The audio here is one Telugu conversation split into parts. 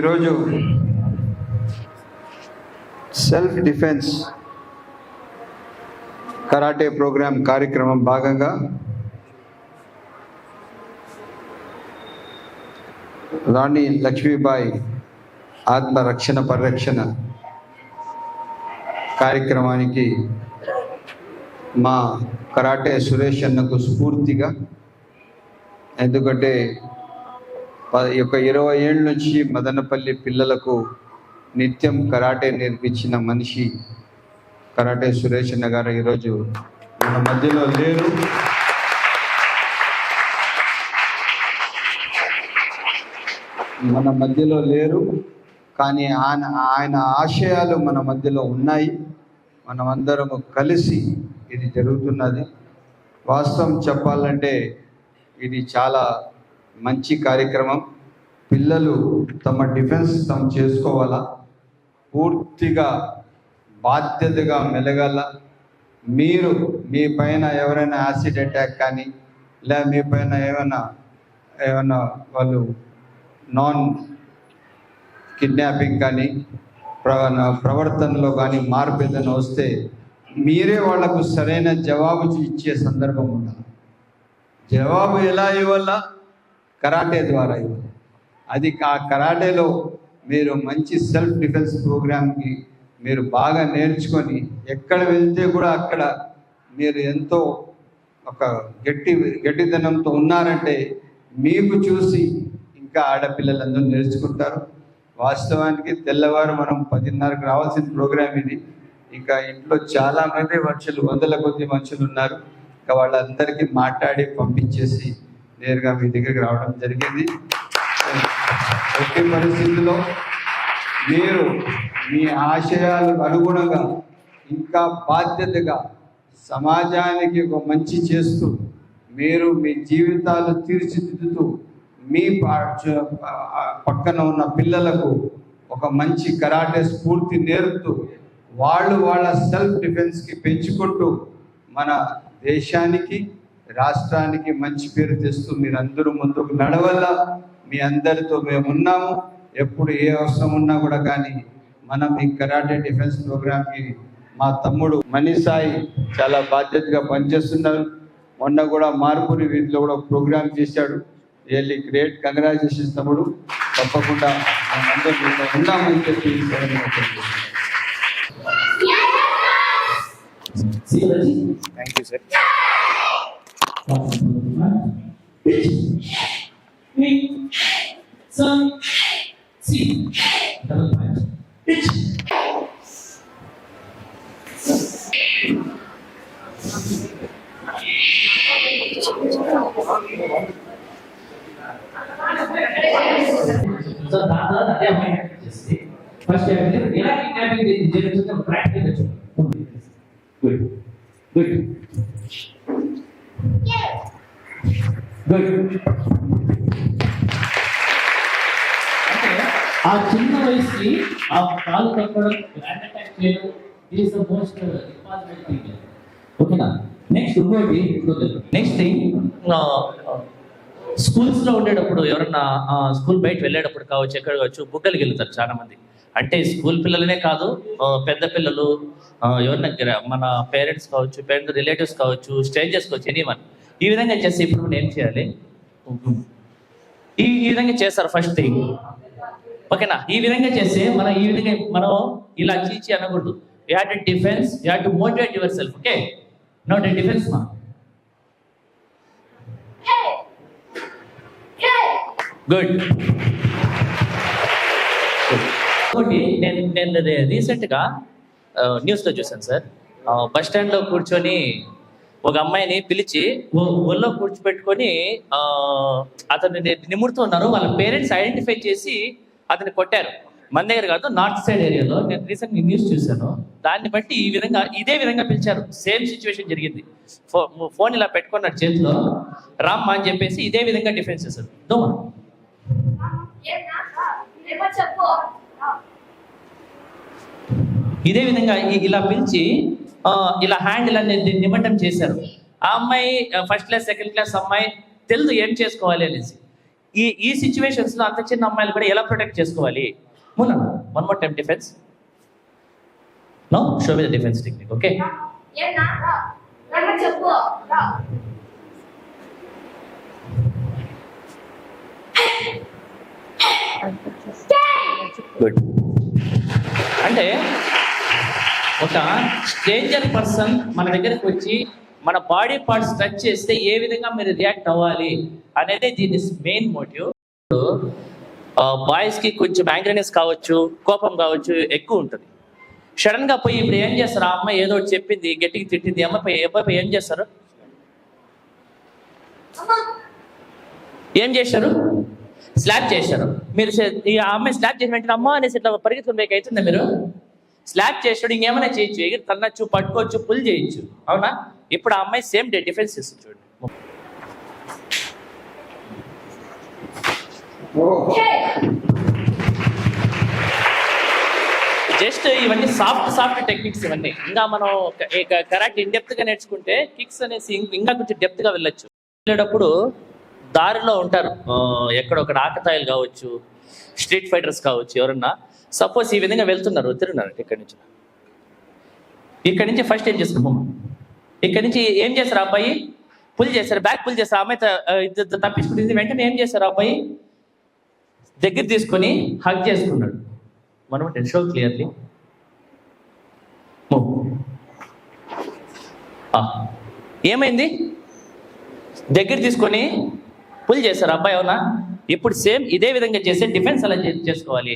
ఈరోజు సెల్ఫ్ డిఫెన్స్ కరాటే ప్రోగ్రాం కార్యక్రమం భాగంగా రాణి లక్ష్మీబాయి ఆత్మరక్షణ పరిరక్షణ కార్యక్రమానికి మా కరాటే సురేష్ అన్నకు స్ఫూర్తిగా ఎందుకంటే యొక్క ఇరవై ఏళ్ళ నుంచి మదనపల్లి పిల్లలకు నిత్యం కరాటే నేర్పించిన మనిషి కరాటే సురేష్ అన్న గారు ఈరోజు మన మధ్యలో లేరు. మన మధ్యలో లేరు. కానీ ఆయన ఆయన ఆశయాలు మన మధ్యలో ఉన్నాయి. మనమందరము కలిసి ఇది జరుగుతున్నది. వాస్తవం చెప్పాలంటే ఇది చాలా మంచి కార్యక్రమం. పిల్లలు తమ డిఫెన్స్ తమ చేసుకోవాలా? పూర్తిగా బాధ్యతగా మెలగాల. మీరు మీ పైన ఎవరైనా యాసిడ్ అటాక్ కానీ లేదా మీ పైన ఏమైనా ఏమైనా వాళ్ళు నాన్ కిడ్నాపింగ్ కానీ ప్రవ ప్రవర్తనలో కానీ మార్పు ఏదైనా వస్తే మీరే వాళ్ళకు సరైన జవాబు ఇచ్చే సందర్భం ఉండాలి. జవాబు ఎలా ఇవ్వాలా? కరాటే ద్వారా ఇవ్వాలి అది ఆ కరాటేలో మీరు మంచి సెల్ఫ్ డిఫెన్స్ ప్రోగ్రామ్కి మీరు బాగా నేర్చుకొని ఎక్కడ వెళ్తే కూడా అక్కడ మీరు ఎంతో ఒక గట్టి గట్టిదనంతో ఉన్నారంటే మీకు చూసి ఇంకా ఆడపిల్లలందరూ నేర్చుకుంటారు. వాస్తవానికి తెల్లవారు మనం పదిన్నరకు రావాల్సిన ప్రోగ్రామ్ ఇది. ఇంకా ఇంట్లో చాలామంది మనుషులు వందల కొద్ది మనుషులు ఉన్నారు. ఇంకా వాళ్ళందరికీ మాట్లాడి పంపించేసి నేరుగా మీ దగ్గరికి రావడం జరిగింది. ఒకే పరిస్థితుల్లో మీరు మీ ఆశయాలకు అనుగుణంగా ఇంకా బాధ్యతగా సమాజానికి ఒక మంచి చేస్తూ మీరు మీ జీవితాలు తీర్చిదిద్దుతూ మీ పక్కన ఉన్న పిల్లలకు ఒక మంచి కరాటే స్ఫూర్తి నేర్పుతూ వాళ్ళు వాళ్ళ సెల్ఫ్ డిఫెన్స్కి పెంచుకుంటూ మన దేశానికి రాష్ట్రానికి మంచి పేరు తెస్తూ మీరందరూ ముందుకు నడవల్ల మీ అందరితో మేము ఉన్నాము. ఎప్పుడు ఏ అవసరం ఉన్నా కూడా కానీ మనం ఈ కరాటే డిఫెన్స్ ప్రోగ్రామ్కి మా తమ్ముడు మనీసాయి చాలా బాధ్యతగా పనిచేస్తున్నారు. మొన్న కూడా మార్పుని వీధిలో కూడా ప్రోగ్రామ్ చేశాడు. Really great. కంగ్రాచులేషన్స్ తమ్ముడు. తప్పకుండా మీతో ఉన్నామని చెప్పి థ్యాంక్ యూ సార్. సో దాని తర్వాత అదే అమ్మాయి చేసి ఫస్ట్ ఏంటంటే ఎలా కిడ్నాపింగ్ జరుగుతుందో ప్రాక్టికల్గా చూడండి గుడ్ గుడ్ ఆ చిన్న వయసుకి ఆ కాలు తప్పడం గ్రాండ్ అటాక్ చేయడం ద మోస్ట్ ఇంపార్టెంట్ థింగ్ ఓకేనా నెక్స్ట్ ఇంకోటి నెక్స్ట్ థింగ్ స్కూల్స్లో ఉండేటప్పుడు ఎవరన్నా స్కూల్ బయట వెళ్ళేటప్పుడు కావచ్చు ఎక్కడ కావచ్చు బుగ్గలకి వెళ్తారు చాలా మంది. అంటే స్కూల్ పిల్లలనే కాదు పెద్ద పిల్లలు ఆ, ఎవరన్నా మన పేరెంట్స్ కావచ్చు పేరెంట్స్ రిలేటివ్స్ కావచ్చు స్ట్రేంజర్స్ కావచ్చు ఎనీవన్ ఈ విధంగా చేస్తే ఇప్పుడు మనం ఏం చేయాలి? ఈ ఈ విధంగా చేస్తారు ఫస్ట్ థింగ్ ఓకేనా ఈ విధంగా చేస్తే మనం ఈ విధంగా మనం ఇలా చీచి అనకూడదు. You have to defence you have to motivate yourself okay note defence మా గుడ్ ఇంకోటి నేను నేను రీసెంట్గా న్యూస్లో చూశాను సార్. బస్ స్టాండ్లో కూర్చొని ఒక అమ్మాయిని పిలిచి ఊళ్ళో ఒళ్ళో కూర్చోబెట్టుకొని అతన్ని నిమురుతూ ఉన్నారు. వాళ్ళ పేరెంట్స్ ఐడెంటిఫై చేసి అతన్ని కొట్టారు. మన దగ్గర కాదు నార్త్ సైడ్ ఏరియాలో నేను రీసెంట్ న్యూస్ చూశాను. దాన్ని బట్టి ఈ విధంగా ఇదే విధంగా పిలిచారు. సేమ్ సిచ్యువేషన్ జరిగింది. ఫో ఫోన్ ఇలా పెట్టుకున్నాడు చేతిలో. రామ్ అని చెప్పేసి ఇదే విధంగా డిఫెన్స్ చేశారు దోమా ఇదే విధంగా ఇలా పిలిచి ఇలా హ్యాండ్ ఇలా ని- ని- నిమట్టం చేశారు. ఆ అమ్మాయి ఫస్ట్ క్లాస్ సెకండ్ క్లాస్ అమ్మాయి తెలుసు ఏం చేసుకోవాలి అనేసి. ఈ ఈ సిచ్యువేషన్స్లో అంత చిన్న అమ్మాయిలు కూడా ఎలా ప్రొటెక్ట్ చేసుకోవాలి? Munna one more time defence no show me the defence technique okay చెప్పు గుడ్ అంటే ఒక స్ట్రేంజర్ పర్సన్ మన దగ్గరకు వచ్చి మన బాడీ పార్ట్స్ టచ్ చేస్తే ఏ విధంగా మీరు రియాక్ట్ అవ్వాలి అనేది దీని మెయిన్ మోటివ్ బాయ్స్కి కొంచెం యాంగ్రీనెస్ కావచ్చు కోపం కావచ్చు ఎక్కువ ఉంటుంది. సడన్గా పోయి ఇప్పుడు ఏం చేస్తారు? ఆ అమ్మాయి ఏదో ఒకటి చెప్పింది గట్టిగా తిట్టింది అమ్మాయి అబ్బాయి ఏం చేస్తారు? ఏం చేశారు స్లాబ్ చేశారు మీరు ఈ అమ్మాయి స్లాబ్ చేసిన వెంటనే అమ్మ అనేసి ఇట్లా పరిగెత్తుకుని మీకు అవుతుందా మీరు స్లాబ్ చేసాడు ఇంకేమైనా చేయొచ్చు ఎగిరి తన్నచ్చు పట్టుకోవచ్చు పుల్ చేయొచ్చు అవునా? ఇప్పుడు ఆ అమ్మాయి సేమ్ డే డిఫెన్స్ చేస్తుంది చూడండి. జస్ట్ ఇవన్నీ సాఫ్ట్ సాఫ్ట్ టెక్నిక్స్ ఇవన్నీ. ఇంకా మనం కరెక్ట్ ఇన్ డెప్త్గా నేర్చుకుంటే కిక్స్ అనేసి ఇంకా కొంచెం డెప్త్గా వెళ్ళొచ్చు. వెళ్ళేటప్పుడు దారిలో ఉంటారు. ఎక్కడొక్కడ ఆకతాయిలు కావచ్చు స్ట్రీట్ ఫైటర్స్ కావచ్చు ఎవరన్నా. సపోజ్ ఈ విధంగా వెళ్తున్నారు వదిలినారు ఇక్కడి నుంచి. ఇక్కడి నుంచి ఫస్ట్ ఏం చేస్తారు? ఇక్కడి నుంచి ఏం చేస్తారు అబ్బాయి? పుల్ చేశారు బ్యాక్ పుల్ చేస్తారు. అమ్మాయి తప్పించుకుంటుంది. వెంటనే ఏం చేశారు ఆ అబ్బాయి? దగ్గర తీసుకొని హగ్ చేసుకున్నాడు మనం షో క్లియర్లీ ఏమైంది? దగ్గర తీసుకొని పుల్ చేశారు అబ్బాయి అవునా? ఇప్పుడు సేమ్ ఇదే విధంగా చేస్తే డిఫెన్స్ అలా చేసుకోవాలి.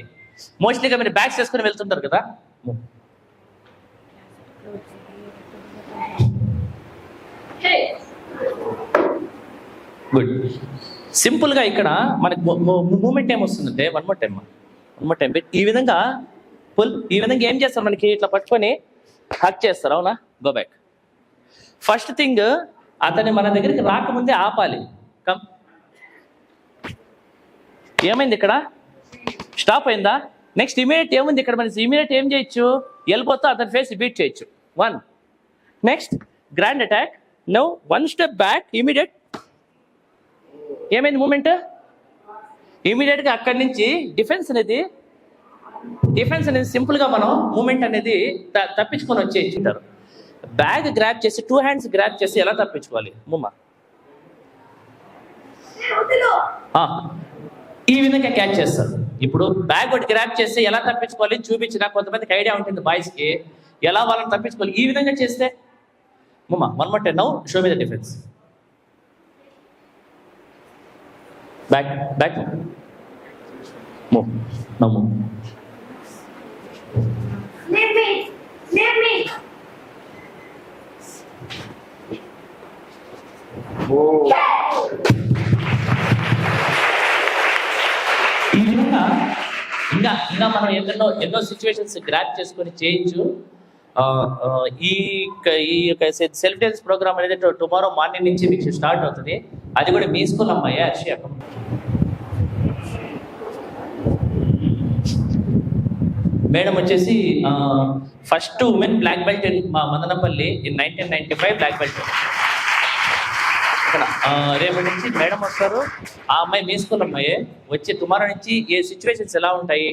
మోస్ట్లీగా మీరు బ్యాగ్స్ చేసుకొని వెళ్తుంటారు కదా. గుడ్ సింపుల్గా ఇక్కడ మనకి మూమెంట్ ఏం వస్తుందంటే one more time one more time ఈ విధంగా పుల్ ఈ విధంగా ఏం చేస్తారు మనకి? ఇట్లా పట్టుకొని హక్ చేస్తారు. అవునా? గో బ్యాక్ ఫస్ట్ థింగ్ అతన్ని మన దగ్గరికి రాకముందే ఆపాలి. కమ్ ఏమైంది ఇక్కడ? స్టాప్ అయిందా? నెక్స్ట్ ఇమీడియట్ ఏముంది ఇక్కడ మన ఇమీడియట్ ఏం చేయొచ్చు? వెళ్ళిపోతా అతని ఫేస్ బీట్ చేయొచ్చు. One next grand attack no one step back immediate ఏమైంది మూమెంట్ ఇమీడియట్గా అక్కడి నుంచి డిఫెన్స్ అనేది డిఫెన్స్ అనేది సింపుల్గా మనం మూమెంట్ అనేది తప్పించుకొని వచ్చేసింటారు బ్యాగ్ గ్రాప్ చేసి టూ హ్యాండ్స్ గ్రాప్ చేసి ఎలా తప్పించుకోవాలి? ముమ్మ ఈ విధంగా క్యాచ్ చేస్తారు. ఇప్పుడు బ్యాగ్ ఒకటి గ్రాప్ చేస్తే ఎలా తప్పించుకోవాలి చూపించిన కొంతమందికి ఐడియా ఉంటుంది బాయ్స్కి. ఎలా వాళ్ళని తప్పించుకోవాలి? ఈ విధంగా చేస్తే ముమ్మ one more ten now show me the defence back back move no move Leave me! ఇంకా ఇంకా మనం ఎన్నో ఎన్నో సిచ్యువేషన్స్ గ్రాప్ చేసుకొని చేయొచ్చు ఈ ఈ యొక్క సెల్ఫ్ డిఫెన్స్ ప్రోగ్రామ్ అనేది టుమారో మార్నింగ్ నుంచి మీకు స్టార్ట్ అవుతుంది. అది కూడా మీ స్కూల్ అమ్మాయి అర్షియా మేడం వచ్చేసి ఫస్ట్ ఉమెన్ బ్లాక్ బెల్ట్ మా Madanapalle in nineteen ninety five black belt ఇక్కడ రేపటి నుంచి మేడం వస్తారు. ఆ అమ్మాయి మీ స్కూల్ అమ్మాయి. వచ్చి టుమారో నుంచి ఏ సిచ్యువేషన్స్ ఎలా ఉంటాయి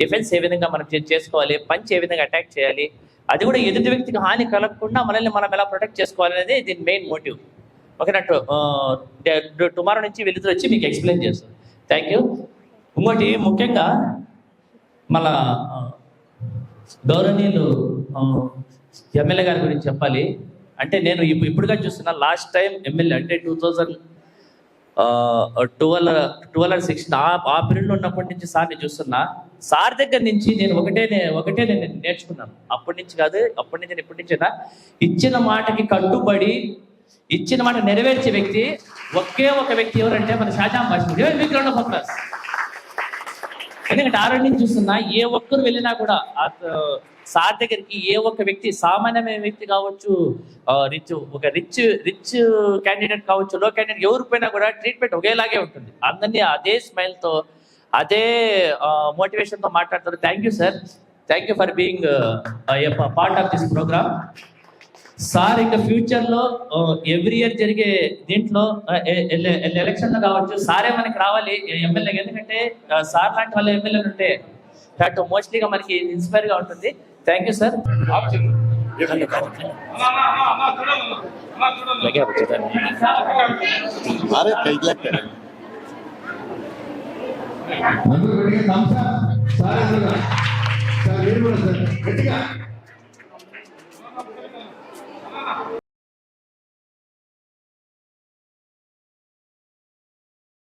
డిఫెన్స్ ఏ విధంగా మనం చేసుకోవాలి పంచ్ ఏ విధంగా అటాక్ చేయాలి అది కూడా ఎదుటి వ్యక్తికి హాని కలగకుండా మనల్ని మనం ఎలా ప్రొటెక్ట్ చేసుకోవాలి అనేది దీని మెయిన్ మోటివ్ ఓకేనా టుమారో నుంచి వీళ్ళిద్దరు వచ్చి మీకు ఎక్స్ప్లెయిన్ చేస్తాం థ్యాంక్ యూ ఇంకోటి ముఖ్యంగా మన గౌరవనీయులు ఎమ్మెల్యే గారి గురించి చెప్పాలి. అంటే నేను ఇప్పుడు ఇప్పుడుగా చూస్తున్నా లాస్ట్ టైం ఎమ్మెల్యే అంటే two thousand twelve twelve sixteen ఆ ఆ పీరియడ్లో ఉన్నప్పటి నుంచి సార్ని చూస్తున్నా సార్ దగ్గర నుంచి నేను ఒకటే ఒకటే నేను నేర్చుకున్నాను. అప్పటి నుంచి కాదు అప్పటి నుంచి నేను ఇప్పటి నుంచైనా ఇచ్చిన మాటకి కట్టుబడి ఇచ్చిన మాట నెరవేర్చే వ్యక్తి ఒకే ఒక వ్యక్తి ఎవరంటే మన షాజాం భాష మీకు రెండు ఫోకస్ ఎందుకంటే ఆ నుంచి చూస్తున్నా ఏ ఒక్కరు వెళ్ళినా కూడా ఆ సార్ దగ్గరికి ఏ ఒక్క వ్యక్తి సామాన్యమైన వ్యక్తి కావచ్చు రిచ్ ఒక రిచ్ రిచ్ క్యాండిడేట్ కావచ్చు లో క్యాండిడేట్ ఎవరి పోయినా కూడా ట్రీట్మెంట్ ఒకేలాగే ఉంటుంది. అందరినీ అదే స్మైల్తో అదే మోటివేషన్తో మాట్లాడతారు. Thank you sir thank you for being part of this programme sir ఇంకా ఫ్యూచర్లో ఎవ్రీ ఇయర్ జరిగే దీంట్లో ఎలక్షన్లో కావచ్చు సారే మనకి రావాలి ఎమ్మెల్యే. ఎందుకంటే సార్ లాంటి వాళ్ళ ఎమ్మెల్యేలు ఉంటే దట్ మోస్ట్లీగా మనకి ఇన్స్పైర్గా ఉంటుంది. థ్యాంక్ యూ సార్ అరే కైకి లెక్క అందరూ సార్ సార్ సార్ గట్టిగా.